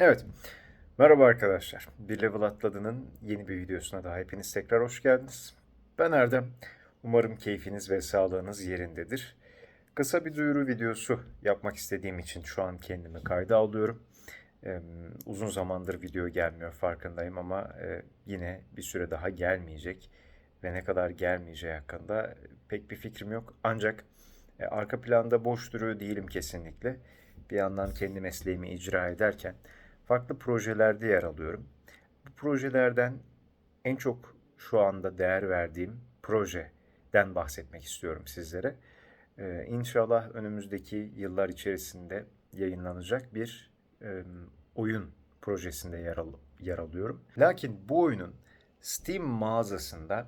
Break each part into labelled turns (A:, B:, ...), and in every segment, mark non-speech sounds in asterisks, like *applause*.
A: Evet. Merhaba arkadaşlar. Bir Level Atladı'nın yeni bir videosuna daha hepiniz tekrar hoş geldiniz. Ben Erdem. Umarım keyfiniz ve sağlığınız yerindedir. Kısa bir duyuru videosu yapmak istediğim için şu an kendimi kayda alıyorum. Ee, uzun zamandır video gelmiyor farkındayım ama e, yine bir süre daha gelmeyecek. Ve ne kadar gelmeyeceği hakkında pek bir fikrim yok. Ancak e, arka planda boş duruyor değilim kesinlikle. Bir yandan kendi mesleğimi icra ederken farklı projelerde yer alıyorum. Bu projelerden en çok şu anda değer verdiğim projeden bahsetmek istiyorum sizlere. Ee, inşallah önümüzdeki yıllar içerisinde yayınlanacak bir e, oyun projesinde yer, al- yer alıyorum. Lakin bu oyunun Steam mağazasında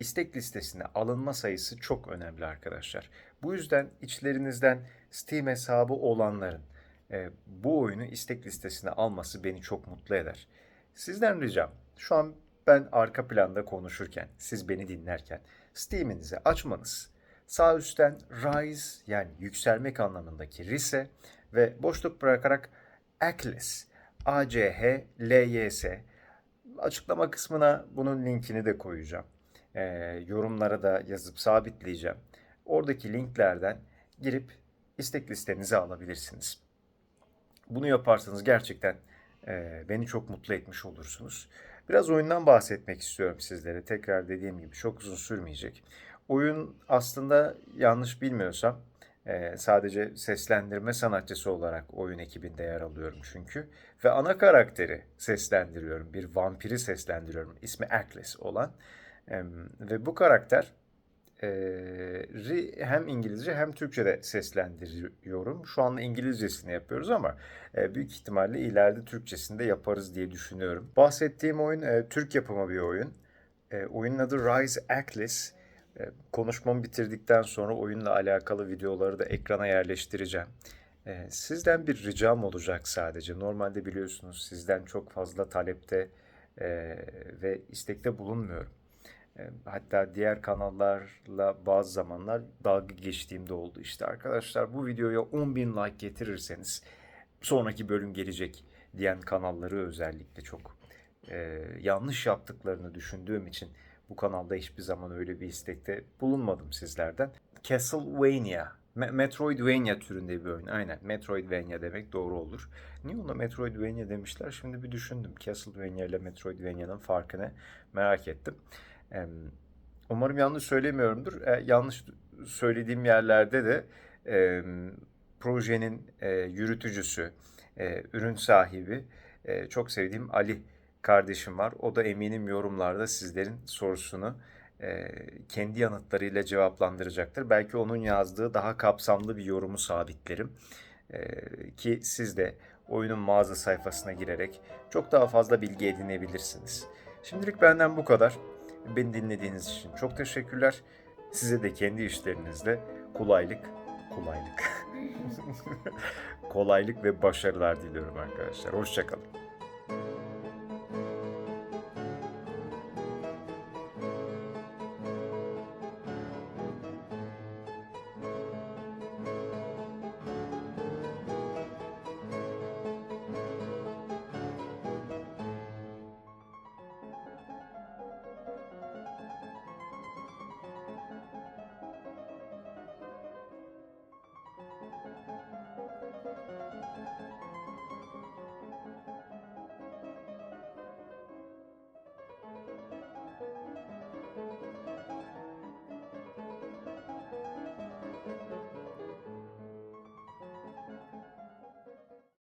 A: istek listesine alınma sayısı çok önemli arkadaşlar. Bu yüzden içlerinizden Steam hesabı olanların e, bu oyunu istek listesine alması beni çok mutlu eder. Sizden ricam şu an ben arka planda konuşurken, siz beni dinlerken Steam'inizi açmanız, sağ üstten Rise yani yükselmek anlamındaki Rise ve boşluk bırakarak Acles, A-C-H-L-Y-S açıklama kısmına bunun linkini de koyacağım. Ee, yorumlara da yazıp sabitleyeceğim. Oradaki linklerden girip istek listenizi alabilirsiniz. Bunu yaparsanız gerçekten e, beni çok mutlu etmiş olursunuz. Biraz oyundan bahsetmek istiyorum sizlere. Tekrar dediğim gibi çok uzun sürmeyecek. Oyun aslında yanlış bilmiyorsam e, sadece seslendirme sanatçısı olarak oyun ekibinde yer alıyorum çünkü. Ve ana karakteri seslendiriyorum. Bir vampiri seslendiriyorum. İsmi Acles olan. E, ve bu karakter e, hem İngilizce hem Türkçe'de seslendiriyorum. Şu anda İngilizcesini yapıyoruz ama büyük ihtimalle ileride Türkçesini de yaparız diye düşünüyorum. Bahsettiğim oyun Türk yapımı bir oyun. Oyunun adı Rise Ackless. E, konuşmamı bitirdikten sonra oyunla alakalı videoları da ekrana yerleştireceğim. Sizden bir ricam olacak sadece. Normalde biliyorsunuz sizden çok fazla talepte ve istekte bulunmuyorum. E, Hatta diğer kanallarla bazı zamanlar dalga geçtiğimde oldu. İşte arkadaşlar bu videoya 10.000 like getirirseniz sonraki bölüm gelecek diyen kanalları özellikle çok e, yanlış yaptıklarını düşündüğüm için bu kanalda hiçbir zaman öyle bir istekte bulunmadım sizlerden. Castlevania, Me- Metroidvania türünde bir oyun. Aynen Metroidvania demek doğru olur. Niye ona Metroidvania demişler? Şimdi bir düşündüm. Castlevania ile Metroidvania'nın farkını merak ettim. Umarım yanlış söylemiyorumdur. E, yanlış söylediğim yerlerde de projenin e, yürütücüsü, e, ürün sahibi, çok sevdiğim Ali kardeşim var. O da eminim yorumlarda sizlerin sorusunu kendi yanıtlarıyla cevaplandıracaktır. Belki onun yazdığı daha kapsamlı bir yorumu sabitlerim. Ki siz de oyunun mağaza sayfasına girerek çok daha fazla bilgi edinebilirsiniz. Şimdilik benden bu kadar. Beni dinlediğiniz için çok teşekkürler. Size de kendi işlerinizde kolaylık, kolaylık, *laughs* *laughs* kolaylık ve başarılar diliyorum arkadaşlar. Hoşçakalın.